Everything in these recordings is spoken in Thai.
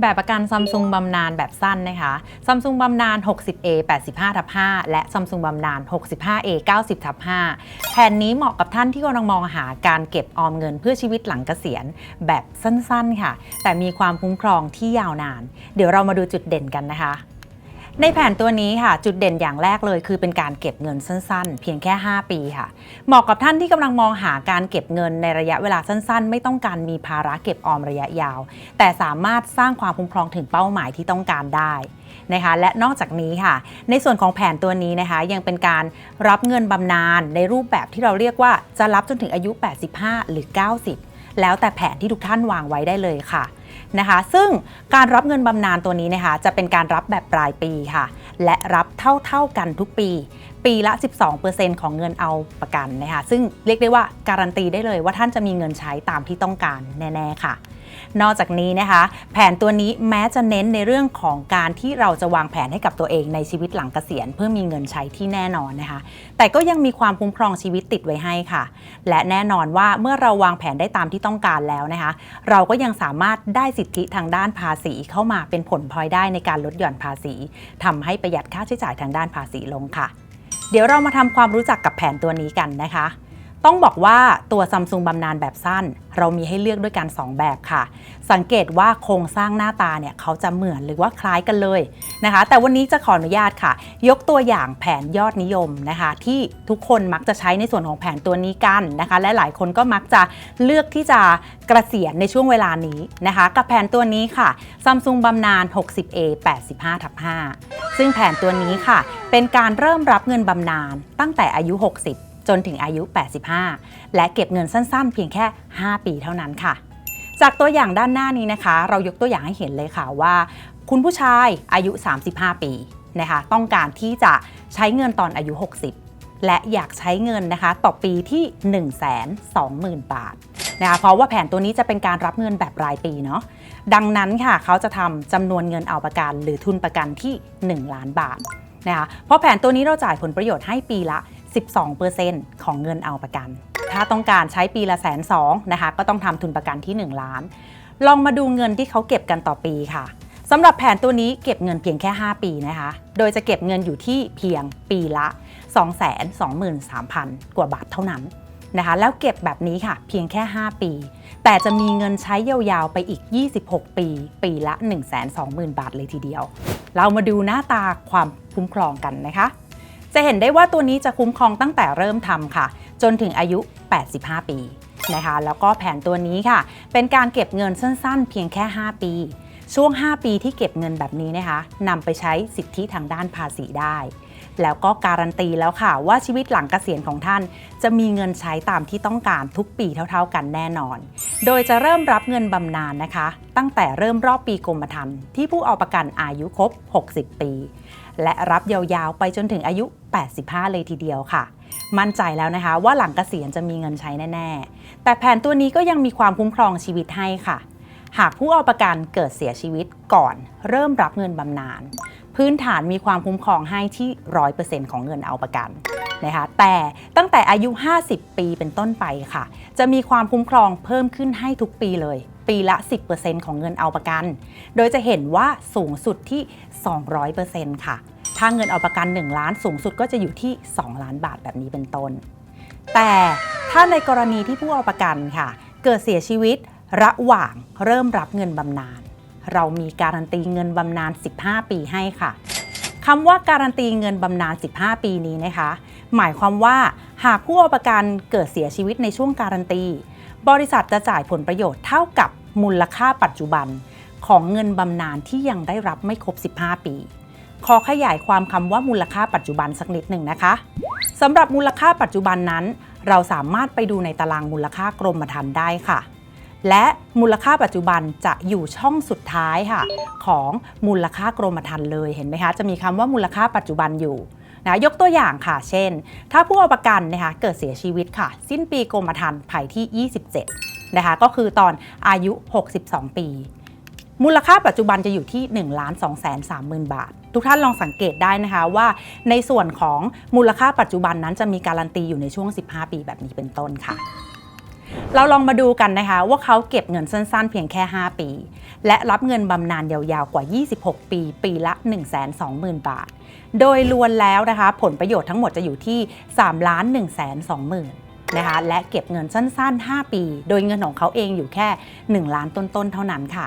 แบบประกันซัมซุงบำนาญแบบสั้นนะคะซัมซุงบำนาญ 60A 85ทับ5และซัมซุงบำนาญ 65A 90ทับ5แผนนี้เหมาะกับท่านที่กำลังมองหาการเก็บออมเงินเพื่อชีวิตหลังเกษียณแบบสั้นๆค่ะ แต่มีความคุ้มครองที่ยาวนาน เดี๋ยวเรามาดูจุดเด่นกันนะคะ ในแผนตัวนี้ค่ะ จุดเด่นอย่างแรกเลยคือเป็นการเก็บเงินสั้นๆ เพียงแค่ 5 ปีค่ะ เหมาะกับท่านที่กำลังมองหาการเก็บเงินในระยะเวลาสั้นๆ ไม่ต้องการมีภาระเก็บออมระยะยาว แต่สามารถสร้างความคุ้มครองถึงเป้าหมายที่ต้องการได้นะคะและนอกจากนี้ค่ะ ในส่วนของแผนตัวนี้นะคะ ยังเป็นการรับเงินบำนาญในรูปแบบที่เราเรียกว่าจะรับจนถึงอายุ 85 หรือ 90 แล้วแต่แผนที่ทุกท่านวางไว้ได้เลยค่ะ นะคะ ซึ่งการรับเงินบำนาญตัวนี้นะคะจะเป็นการรับแบบปลายปีค่ะ และรับเท่าๆกันทุกปี ปีละ 12%ของเงินเอาประกันนะคะซึ่งเรียกได้ว่าการันตีได้เลยว่าท่านจะมีเงินใช้ตามที่ต้องการแน่ ๆ ค่ะ นอกจากนี้นะคะ แผนตัวนี้แม้จะเน้นในเรื่องของการที่เราจะวางแผนให้กับตัวเองในชีวิตหลังเกษียณ เพื่อมีเงินใช้ที่แน่นอนนะคะ แต่ก็ยังมีความคุ้มครองชีวิตติดไว้ให้ค่ะ และแน่นอนว่าเมื่อเราวางแผนได้ตามที่ต้องการแล้วนะคะ เราก็ยังสามารถได้สิทธิทางด้านภาษีเข้ามาเป็นผลพลอยได้ในการลดหย่อนภาษีทำให้ประหยัดค่าใช้จ่ายทางด้านภาษีลงค่ะ เดี๋ยวเรามาทำความรู้จักกับแผนตัวนี้กันนะคะ ต้องบอกว่าตัวซัมซุงบำนาญแบบสั้น เรามีให้เลือกด้วยกัน 2 แบบค่ะ สังเกตว่าโครงสร้างหน้าตาเนี่ยเขาจะเหมือนหรือว่าคล้ายกันเลยนะคะ แต่วันนี้จะขออนุญาตค่ะ ยกตัวอย่างแผนยอดนิยมนะคะ ที่ทุกคนมักจะใช้ในส่วนของแผนตัวนี้กันนะคะ และหลายคนก็มักจะเลือกที่จะกระเกษียณในช่วงเวลานี้นะคะ กับแผนตัวนี้ค่ะซัมซุงบำนาญ 60A 85ทับ5ซึ่งแผนตัวนี้ค่ะ เป็นการเริ่มรับเงินบำนาญตั้งแต่อายุ 60 จนถึงอายุ 85 และเก็บเงินสั้นๆ เพียงแค่ 5 ปีเท่านั้นค่ะ จากตัวอย่างด้านหน้านี้นะคะ เรายกตัวอย่างให้เห็นเลยค่ะว่า คุณผู้ชายอายุ 35 ปีนะคะต้องการที่จะใช้เงินตอนอายุ 60และอยากใช้เงินนะคะต่อปีที่ 1 2 0 0 0 0 บาทนะคะเพราะว่าแผนตัวนี้จะเป็นการรับเงินแบบรายปีเนาะดังนั้นค่ะเขาจะทำจำนวนเงินเอาประกัน หรือทุนประกันที่ 1 ล้านบาทนะคะเพราะแผนตัวนี้เราจ่ายผลประโยชน์ให้ปีละ 12%ของเงินเอาประกัน ถ้าต้องการใช้ปีละแสนสองนะคะ ก็ต้องทำทุนประกันที่ 1 ล้าน ลองมาดูเงินที่เขาเก็บกันต่อปีค่ะสำหรับแผนตัวนี้เก็บเงินเพียงแค่ 5 ปีนะคะ โดยจะเก็บเงินอยู่ที่เพียงปีละ 223,000 กว่าบาทเท่านั้นนะคะ แล้วเก็บแบบนี้ค่ะ เพียงแค่ 5 ปี แต่จะมีเงินใช้ยาวๆไปอีก 26 ปี ปีละ 120,000 บาทเลยทีเดียว เรามาดูหน้าตาความคุ้มครองกันนะคะ จะเห็นได้ว่าตัวนี้จะคุ้มครองตั้งแต่เริ่มทำค่ะ จนถึงอายุ 85 ปีนะคะ แล้วก็แผนตัวนี้ค่ะ เป็นการเก็บเงินสั้นๆ เพียงแค่ 5 ปี ช่วง 5 ปีที่เก็บเงินแบบนี้นะคะนำไปใช้สิทธิทางด้านภาษีได้ แล้วก็การันตีแล้วค่ะว่าชีวิตหลังเกษียณของท่าน จะมีเงินใช้ตามที่ต้องการทุกปีเท่าๆกันแน่นอน โดยจะเริ่มรับเงินบำนาญนะคะ ตั้งแต่เริ่มรอบปีกรมธรรม์ที่ผู้เอาประกันอายุครบ 60 ปี และรับยาวๆไปจนถึงอายุ 85 เลยทีเดียวค่ะมั่นใจแล้วนะคะว่าหลังเกษียณจะมีเงินใช้แน่ ๆ แต่แผนตัวนี้ก็ยังมีความคุ้มครองชีวิตให้ค่ะ หากผู้เอาประกันเกิดเสียชีวิตก่อนเริ่มรับเงินบำนาญพื้นฐานมีความคุ้มครองให้ที่ 100%ของเงินเอาประกันนะคะแต่ตั้งแต่อายุ 50 ปีเป็นต้นไปค่ะ จะมีความคุ้มครองเพิ่มขึ้นให้ทุกปีเลย ปีละ 10%ของเงินเอาประกัน โดยจะเห็นว่าสูงสุดที่ 200%ค่ะ ถ้าเงินเอาประกัน 1 ล้านสูงสุดก็จะอยู่ที่ 2 ล้านบาทแบบนี้เป็นต้น แต่ถ้าในกรณีที่ผู้เอาประกันค่ะ เกิดเสียชีวิต ระหว่างเริ่มรับเงินบำนาญเรามีการันตีเงินบำนาญ 15 ปีให้ค่ะคำว่าการันตีเงินบำนาญ 15 ปีนี้นะคะ หมายความว่าหากผู้เอาประกันเกิดเสียชีวิตในช่วงการันตี บริษัทจะจ่ายผลประโยชน์เท่ากับมูลค่าปัจจุบัน ของเงินบำนาญที่ยังได้รับไม่ครบ 15 ปี ขอขยายความคำว่ามูลค่าปัจจุบันสักนิดหนึ่งนะคะสำหรับมูลค่าปัจจุบันนั้น เราสามารถไปดูในตารางมูลค่ากรมธรรม์ได้ค่ะ และมูลค่าปัจจุบันจะอยู่ช่องสุดท้ายค่ะ ของมูลค่ากรมธรรม์เลยเห็นไหมคะ จะมีคำว่ามูลค่าปัจจุบันอยู่นะยกตัวอย่างค่ะ เช่น ถ้าผู้เอาประกันนะคะเกิดเสียชีวิตค่ะ สิ้นปีกรมธรรม์ภายที่ 27 นะคะ ก็คือตอนอายุ 62 ปี มูลค่าปัจจุบันจะอยู่ที่ 1 2 3 0 0 0 0 บาท ทุกท่านลองสังเกตได้นะคะว่า ในส่วนของมูลค่าปัจจุบันนั้นจะมีการันตีอยู่ในช่วง 15 ปีแบบนี้เป็นต้นค่ะ เราลองมาดูกันนะคะ ว่าเขาเก็บเงินสั้นๆ เพียงแค่ 5 ปี และรับเงินบำนาญยาวๆ กว่า 26 ปี ปีละ 120,000 บาท โดยล้วนแล้วนะคะ ผลประโยชน์ทั้งหมดจะอยู่ที่ 3 ล้าน1 2 0 0 0 0นะคะและเก็บเงินสั้นๆ 5 ปี โดยเงินของเขาเองอยู่แค่ 1 ล้านต้นๆ เท่านั้นค่ะ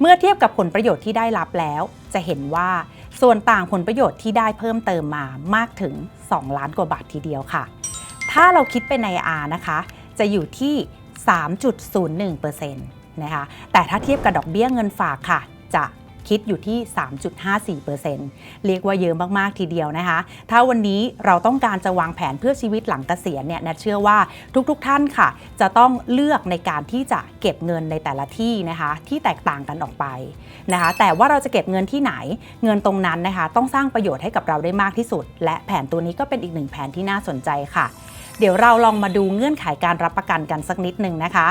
เมื่อเทียบกับผลประโยชน์ที่ได้รับแล้ว จะเห็นว่าส่วนต่างผลประโยชน์ที่ได้เพิ่มเติมมามากถึง 2 ล้านกว่าบาททีเดียวค่ะ ถ้าเราคิดเป็นใน R นะคะ จะอยู่ที่ 3.01%นะคะ แต่ถ้าเทียบกับดอกเบี้ยเงินฝากค่ะ จะคิดอยู่ที่ 3.54%เรียกว่าเยอะมาก ๆ ทีเดียวนะคะ ถ้าวันนี้เราต้องการจะวางแผนเพื่อชีวิตหลังเกษียณเนี่ยแนทเชื่อว่าทุกๆท่านค่ะ จะต้องเลือกในการที่จะเก็บเงินในแต่ละที่นะคะ ที่แตกต่างกันออกไปนะคะ แต่ว่าเราจะเก็บเงินที่ไหน เงินตรงนั้นนะคะ ต้องสร้างประโยชน์ให้กับเราได้มากที่สุด และแผนตัวนี้ก็เป็นอีกหนึ่งแผนที่น่าสนใจค่ะ เดี๋ยวเราลองมาดูเงื่อนไขการรับประกันกันสักนิดหนึ่งนะคะ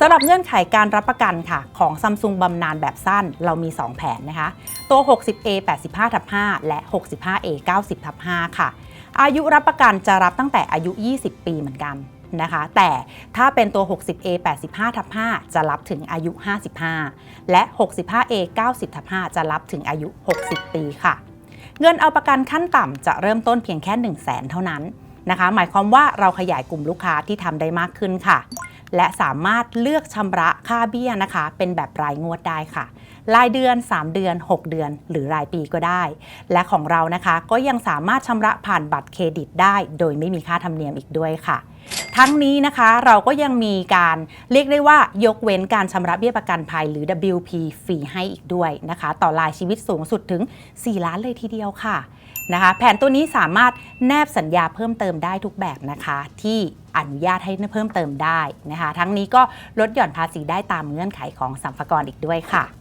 สำหรับเงื่อนไขการรับประกันค่ะ ของซัมซุงบำนาญแบบสั้นเรามี 2 แผนนะคะ ตัว 60A 85ทับ5และ 65A 90ทับ5ค่ะ อายุรับประกันจะรับตั้งแต่อายุ 20 ปีเหมือนกันนะคะ แต่ถ้าเป็นตัว 60A 85ทับ5จะรับถึงอายุ 55 และ 65A 90ทับ5จะรับถึงอายุ 60 ปีค่ะ เงินเอาประกันขั้นต่ำจะเริ่มต้นเพียงแค่ 1 0 0 0 0แเท่านั้น นะคะ หมายความว่าเราขยายกลุ่มลูกค้าที่ทำได้มากขึ้นค่ะ และสามารถเลือกชำระค่าเบี้ยนะคะ เป็นแบบรายงวดได้ค่ะ รายเดือน 3 เดือน 6 เดือน หรือรายปีก็ได้ และของเรานะคะก็ยังสามารถชำระผ่านบัตรเครดิตได้ โดยไม่มีค่าธรรมเนียมอีกด้วยค่ะ ทั้งนี้นะคะเราก็ยังมีการเรียกได้ว่ายกเว้นการชำระเบี้ยประกันภัยหรือ WP ฟรีให้อีกด้วยนะคะ ต่อรายชีวิตสูงสุดถึง 4 ล้านเลยทีเดียวค่ะนะคะ แผนตัวนี้สามารถแนบสัญญาเพิ่มเติมได้ทุกแบบนะคะ ที่อนุญาตให้เพิ่มเติมได้นะคะ ทั้งนี้ก็ลดหย่อนภาษีได้ตามเงื่อนไขของสัมภากรอีกด้วยค่ะ